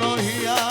নহিয়া